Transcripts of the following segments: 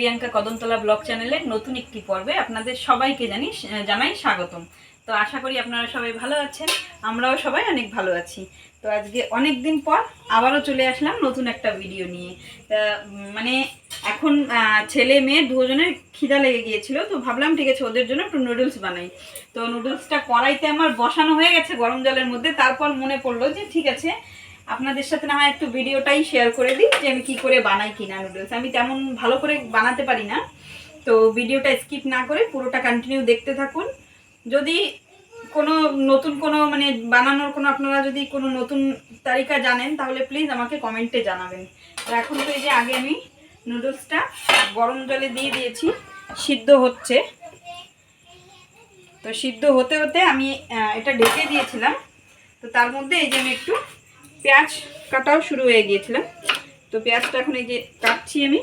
Priyanka Kadamtala blog চ্যানেলের নতুন একটি পর্বে আপনাদের সবাইকে জানি জানাই স্বাগতম। তো আশা করি আপনারা সবাই ভালো আছেন, আমরাও সবাই অনেক ভালো আছি। তো আজকে অনেক দিন পর আবারও চলে আসলাম নতুন একটা ভিডিও নিয়ে। মানে এখন ছেলে মেয়ে দুজনের খিদা লেগে গিয়েছিল, তো ভাবলাম ঠিক আছে ওদের জন্য একটু নুডলস বানাই। তো নুডলসটা কড়াইতে আমার বসানো হয়ে গেছে গরম জলের মধ্যে, তারপর মনে পড়ল যে ঠিক আছে আপনাদের সাথে না হয় একটু ভিডিওটাই শেয়ার করে দিই যে আমি কী করে বানাই কিনা নুডলস আমি তেমন ভালো করে বানাতে পারি না। তো ভিডিওটা স্কিপ না করে পুরোটা কন্টিনিউ দেখতে থাকুন। যদি কোনো নতুন কোনো মানে বানানোর কোনো আপনারা যদি কোনো নতুন তালিকা জানেন, তাহলে প্লিজ আমাকে কমেন্টে জানাবেন। তো এখন তো এই যে আগে আমি নুডলসটা গরম জলে দিয়ে দিয়েছি, সিদ্ধ হচ্ছে। তো সিদ্ধ হতে হতে আমি এটা ঢেকে দিয়েছিলাম। তো তার মধ্যে এই যে আমি একটু পেঁয়াজ কাটাও শুরু হয়ে গিয়েছিলাম তো পেঁয়াজটা এখন এই যে কাটছি আমি।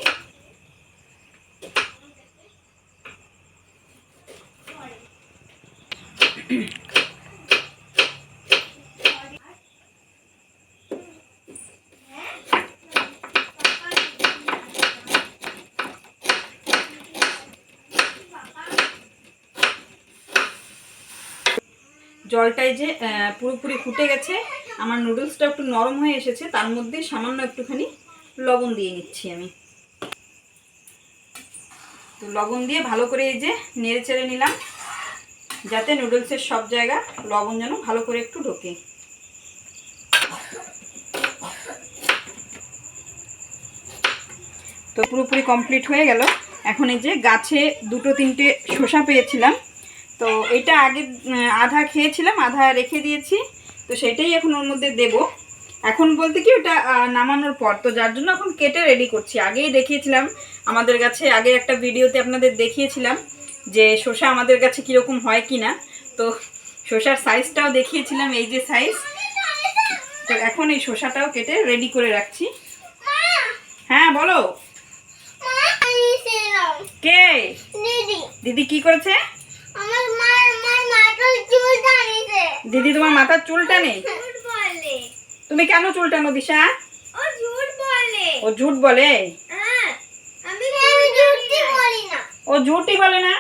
জলটাই যে পুরোপুরি ফুটে গেছে, আমার নুডলসটা একটু নরম হয়ে এসেছে, তার মধ্যে সামান্য একটুখানি লবণ দিয়ে নিচ্ছি আমি। তো লবণ দিয়ে ভালো করে এই যে নেড়ে চেড়ে নিলাম, যাতে নুডলসের সব জায়গা লবণ যেন ভালো করে একটু ঢোকে। তো পুরোপুরি কমপ্লিট হয়ে গেল। এখন এই যে গাছে দুটো তিনটে শসা পেয়েছিলাম তো এটা আগে আধা খেয়েছিলাম আধা রেখে দিয়েছি। তো সেটাই এখন ওর মধ্যে দেব। এখন বলতে কি ওটা নামানোর পর। তো যার জন্য এখন কেটে রেডি করছি। আগেই দেখিয়েছিলাম আমাদের কাছে আগে একটা ভিডিওতে আপনাদের দেখিয়েছিলাম যে শসা আমাদের কাছে কীরকম হয় কি না তো শসার সাইজটাও দেখিয়েছিলাম এই যে সাইজ তো এখন এই শসাটাও কেটে রেডি করে রাখছি। হ্যাঁ বলো। কে? দিদি। দিদি কি করেছে আমার মার মার মাথার চুল টানিছে দিদি তোমার মাথার চুলটা নেই? তুমি কেন চুল টানো দিশা? ও ঝুট বলে। ও ঝুট বলে ঝুটই না বলে না?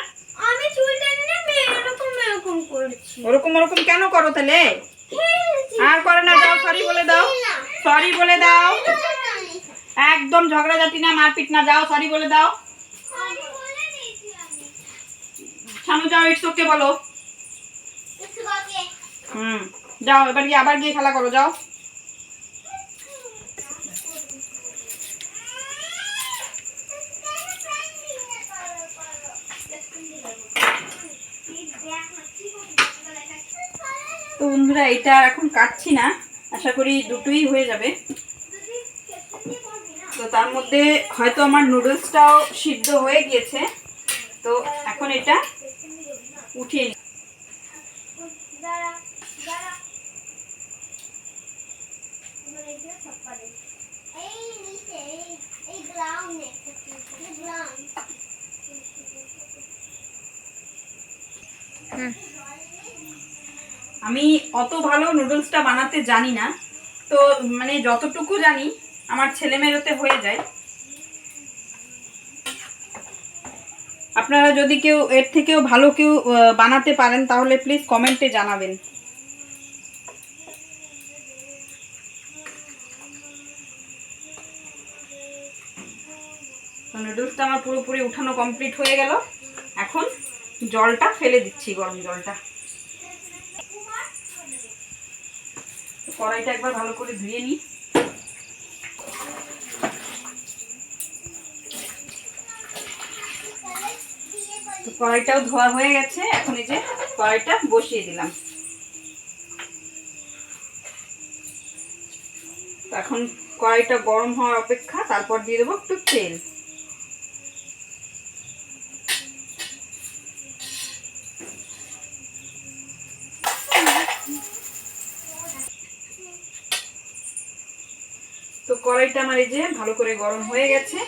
ওরকম ওরকম কেন করো তাহলে? আর করে না যাও সরি বলে দাও। সরি বলে দাও। একদম ঝগড়াঝাটি না মারপিট না যাও সরি বলে দাও। সামনে যাও ইটস ওকে বলো। হুম, যাও, এবার গিয়ে আবার গিয়ে খেলা করো, যাও। তো বন্ধুরা, এটা এখন কাটছি না। আশা করি দুটোই হয়ে যাবে। তো তার মধ্যে হয়তো আমার নুডলসটাও সিদ্ধ হয়ে গিয়েছে। তো এখন এটা উঠিয়ে নি আমি অত ভালো নুডলসটা বানাতে জানি না। তো মানে যতটুকু জানি, আমার ছেলে মেয়েরতে হয়ে যায়। আপনারা যদি কেউ, এর থেকেও ভালো কেউ বানাতে পারেন, তাহলে প্লিজ কমেন্টে জানাবেন। নুডলসটা আমার পুরোপুরি উঠানো কমপ্লিট হয়ে গেল। এখন জলটা ফেলে দিচ্ছি, গরম জলটা। কড়াইটা একবার ভালো করে ধুয়ে নিই। কড়াইটাও ধোয়া হয়ে গেছে, এখন এই যে কড়াইটা বসিয়ে দিলাম। এখন কড়াইটা গরম হওয়ার অপেক্ষা, তারপর দিয়ে দেবো একটু তেল। অয়েলটা আমার এই যে ভালো করে গরম হয়ে গেছে।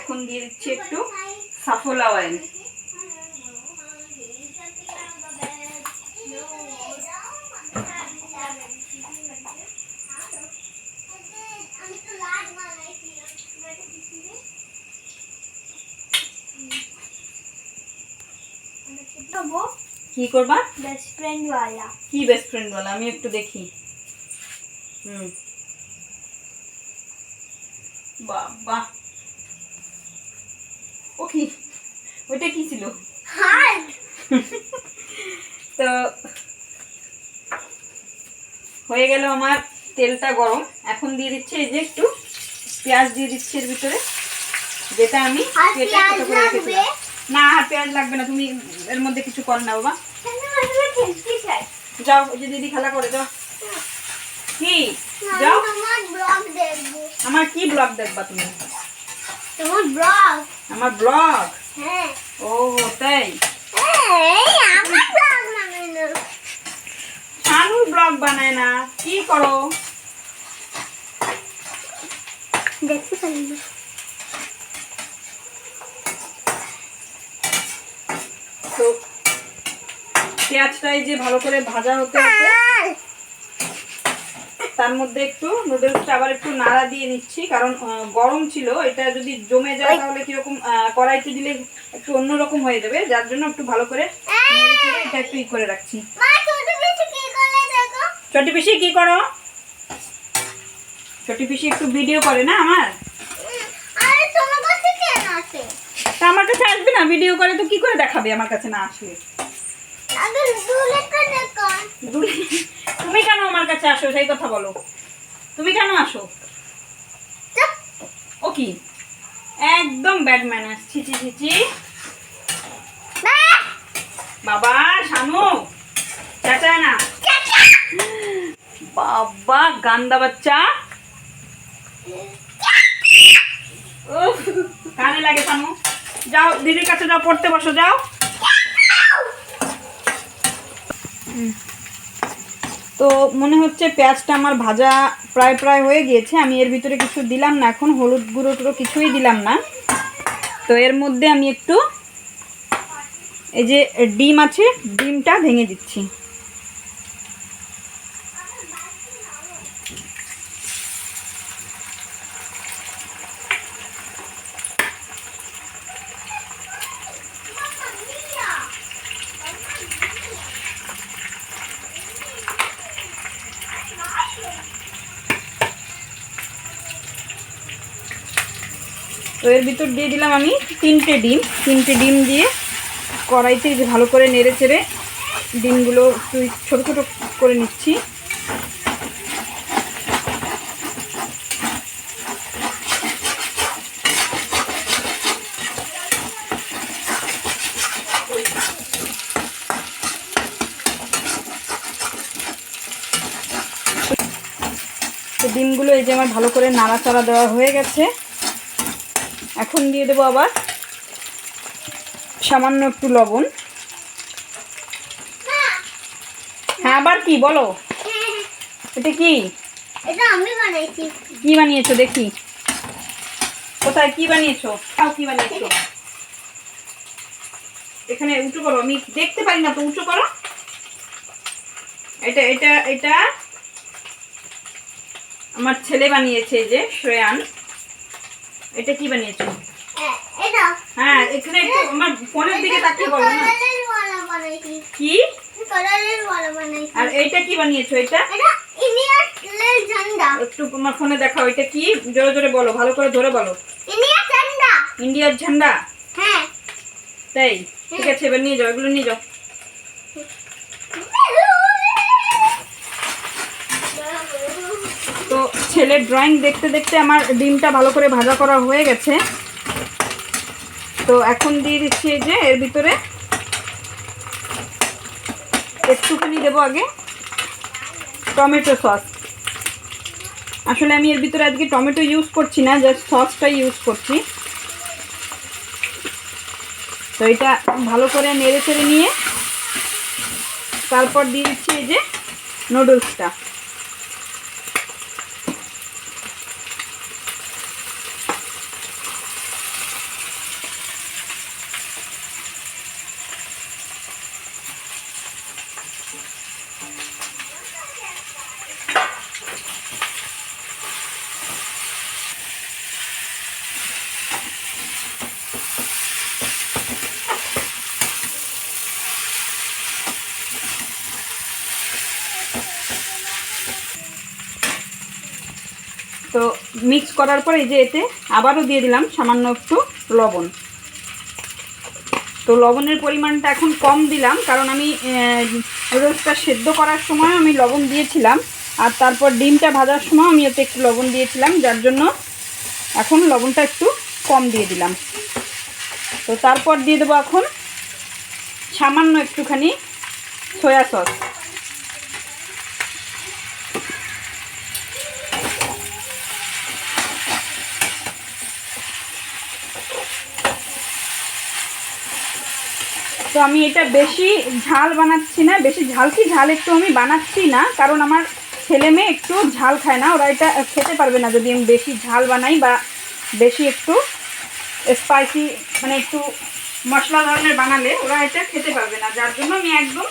এখন দিয়ে দিচ্ছি একটু সাফোলা অয়েল কি করবা? বেস্ট ফ্রেন্ড ওয়ালা কি বেস্ট ফ্রেন্ড ওয়ালা আমি একটু দেখি। হুম। বাবা। ও কি? ওইটা কি ছিল? তো হয়ে গেল আমার তেলটা গরম। এখন দিয়ে দিচ্ছি এই যে একটু পেঁয়াজ দিয়ে দিচ্ছি এর ভিতরে যেটা আমি কেটে পেঁয়াজ করে রেখেছিলাম। না আর পেঁয়াজ লাগবে না তুমি এর মধ্যে কিছু কর না বাবা। যাও যে দিদি খেলা করে যাও। কি? যাও। ব্লগ দেখব। আমার কি ব্লগ দেখবা তুমি? তোমার ব্লগ আমার ব্লগ হ্যাঁ। ও তাই? এই আমার ব্লগ মানে না। শানু ব্লগ বানায় না কি করো? দেখতে পারি না। তো পেঁয়াজটা এই যে ভালো করে ভাজা হতে হতে তার মধ্যে একটু নুডলসটা আবার একটু নাড়া দিয়ে নিচ্ছি কারণ গরম ছিল এটা যদি জমে যায় তাহলে কীরকম কড়াইতে দিলে একটু অন্যরকম হয়ে যাবে যার জন্য একটু ভালো করে এটা একটু ই করে রাখছি। ছোট পিসি কি করো? ছোটি পিসি একটু ভিডিও করে না আমার? আমার কাছে আসবে না ভিডিও করে তো কি করে দেখাবে আমার কাছে না আসলে? তুমি কেন আমার কাছে আসো? সেই কথা বলো। তুমি কেন আসো? ও কি? একদম ব্যাড ম্যানার্স ছি ছি ছি ছি। বাহ! বাবা শানু। চেঁচায় না। বাবা গান্দা বাচ্চা। কানে লাগে শানু। যাও দিদির কাছে যাও পড়তে বসো যাও। তো মনে হচ্ছে পেঁয়াজটা আমার ভাজা প্রায় প্রায় হয়ে গিয়েছে। আমি এর ভিতরে কিছু দিলাম না এখন, হলুদ গুঁড়ো টুড়ো কিছুই দিলাম না। তো এর মধ্যে আমি একটু এই যে ডিম আছে, ডিমটা ভেঙে দিচ্ছি। এর ভিতর দিয়ে দিলাম আমি তিনটে ডিম। তিনটে ডিম দিয়ে কড়াইতে ভালো করে নেড়ে চেড়ে ডিমগুলো একটু ছোটো ছোটো করে নিচ্ছি। তো ডিমগুলো এই যে আমার ভালো করে নাড়াচাড়া দেওয়া হয়ে গেছে। এখন দিয়ে দেবো আবার সামান্য একটু লবণ। হ্যাঁ আবার কি বলো? এটা কি? এটা আমি বানাইছি। কি বানিয়েছো দেখি। কোথায় কি বানিয়েছো? তাও কি বানিয়েছো? এখানে উঁচু করো আমি দেখতে পারি না তো উঁচু করো। এটা এটা এটা আমার ছেলে বানিয়েছে যে শ্রেয়ান। এটা কি বানিয়েছো? এটা। হ্যাঁ এখানে একটু আমার ফোনের দিকে তাকিয়ে বলো না। কি? আর কি বানিয়েছো এটা? একটু আমার ফোনে দেখাও এটা কি? জোরে জোরে বলো ভালো করে ধরে বলো। ইন্ডিয়ার ঝান্ডা। ইন্ডিয়ার ঝান্ডা? হ্যাঁ। তাই? ঠিক আছে এবার নিয়ে যাও এগুলো নিয়ে যাও। ছেলের ড্রয়িং দেখতে দেখতে আমার ডিমটা ভালো করে ভাজা করা হয়ে গেছে। তো এখন দিয়ে দিচ্ছি এই যে, এর ভিতরে একটুখানি দেবো আগে। Tomato sauce. আসলে আমি এর ভিতরে আজকে টমেটো ইউজ করছি না জাস্ট সসটাই ইউজ করছি। তো এটা ভালো করে নেড়ে চেড়ে নিয়ে, তারপর দিয়ে দিচ্ছি এই যে নুডলসটা মিক্স করার পর এই যে এতে আবারও দিয়ে দিলাম সামান্য একটু লবণ। তো লবণের পরিমাণটা এখন কম দিলাম, কারণ আমি নুডলসটা সেদ্ধ করার সময় আমি লবণ দিয়েছিলাম, আর তারপর ডিমটা ভাজার সময় আমি ওতে একটু লবণ দিয়েছিলাম, যার জন্য এখন লবণটা একটু কম দিয়ে দিলাম। তো তারপর দিয়ে দেবো এখন সামান্য একটুখানি সয়া সস। আমি এটা বেশি ঝাল বানাচ্ছি না, বেশি ঝাল কি ঝাল একটু আমি বানাচ্ছি না, কারণ আমার ছেলে মেয়ে একটু ঝাল খায় না, ওরা এটা খেতে পারবে না যদি আমি বেশি ঝাল বানাই বা বেশি একটু স্পাইসি মানে একটু মশলা ধরনের বানালে ওরা এটা খেতে পারবে না, যার জন্য আমি একদম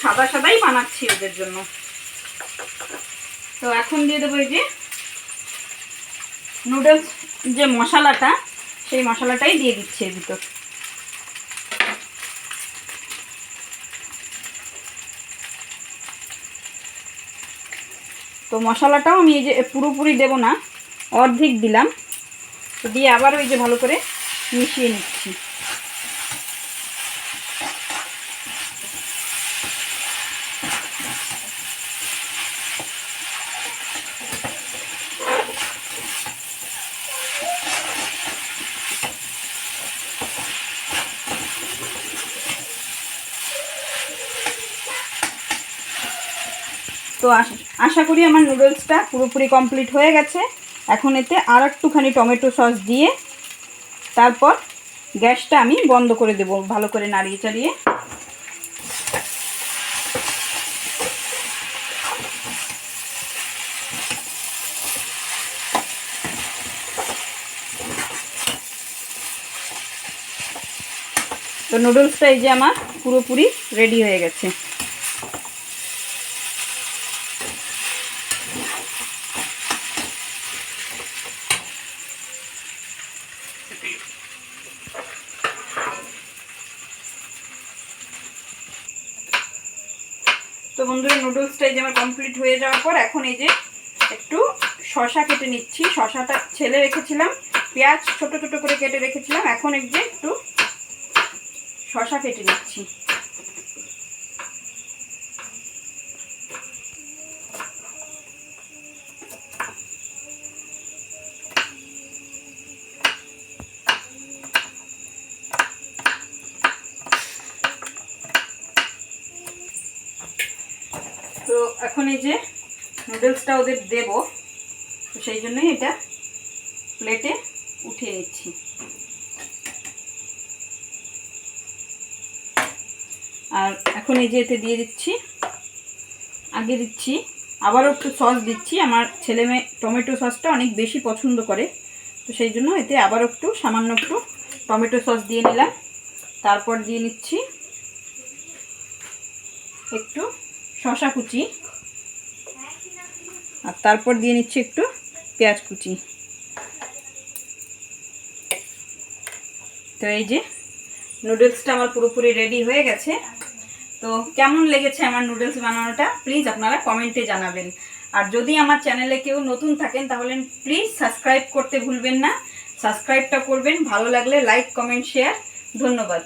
সাদা সাদাই বানাচ্ছি ওদের জন্য। তো এখন দিয়ে দেবো এই যে নুডলস যে মশলাটা, সেই মশলাটাই দিয়ে দিচ্ছি এর ভিতর তো মশলাটাও আমি এই যে পুরোপুরি দেব না, অর্ধেক দিলাম। দিয়ে আবার ওই যে ভালো করে মিশিয়ে নিচ্ছি। তো আশ- করি আমার নুডলসটা পুরোপুরি কমপ্লিট হয়ে গেছে। এখন এতে আর একটুখানি টমেটো সস দিয়ে তারপর গ্যাসটা আমি বন্ধ করে দেব, ভালো করে নাড়িয়ে চাড়িয়ে। তো নুডলসটা এই যে আমার পুরোপুরি রেডি হয়ে গেছে। এই যে আমার কমপ্লিট হয়ে যাওয়ার পর এখন এই যে একটু শশা কেটে নিচ্ছি। শশাটা ছেলে রেখেছিলাম, পেঁয়াজ ছোট ছোট করে কেটে রেখেছিলাম, এখন এই যে একটু শশা কেটে নিচ্ছি তো এখন এই যে নুডলসটা ওদের দেব। তো সেই জন্যই এটা প্লেটে উঠিয়ে নিচ্ছি। আর এখন এই যে এতে দিয়ে দিচ্ছি, আগে দিচ্ছি, আবারও একটু সস দিচ্ছি। আমার ছেলে মেয়ে টমেটো সসটা অনেক বেশি পছন্দ করে, তো সেই জন্য এতে আবারও একটু সামান্য একটু টমেটো সস দিয়ে নিলাম। তারপর দিয়ে নিচ্ছি একটু শশা কুচি। আর তারপর দিয়ে নিচ্ছি একটু পেঁয়াজ কুচি। তো এই যে নুডলসটা আমার পুরোপুরি রেডি হয়ে গেছে। তো কেমন লেগেছে আমার নুডলস বানানোটা? প্লিজ আপনারা কমেন্টে জানাবেন। আর যদি আমার চ্যানেলে কেউ নতুন থাকেন, তাহলে প্লিজ সাবস্ক্রাইব করতে ভুলবেন না। সাবস্ক্রাইবটা করবেন, ভালো লাগলে লাইক, কমেন্ট, শেয়ার। ধন্যবাদ।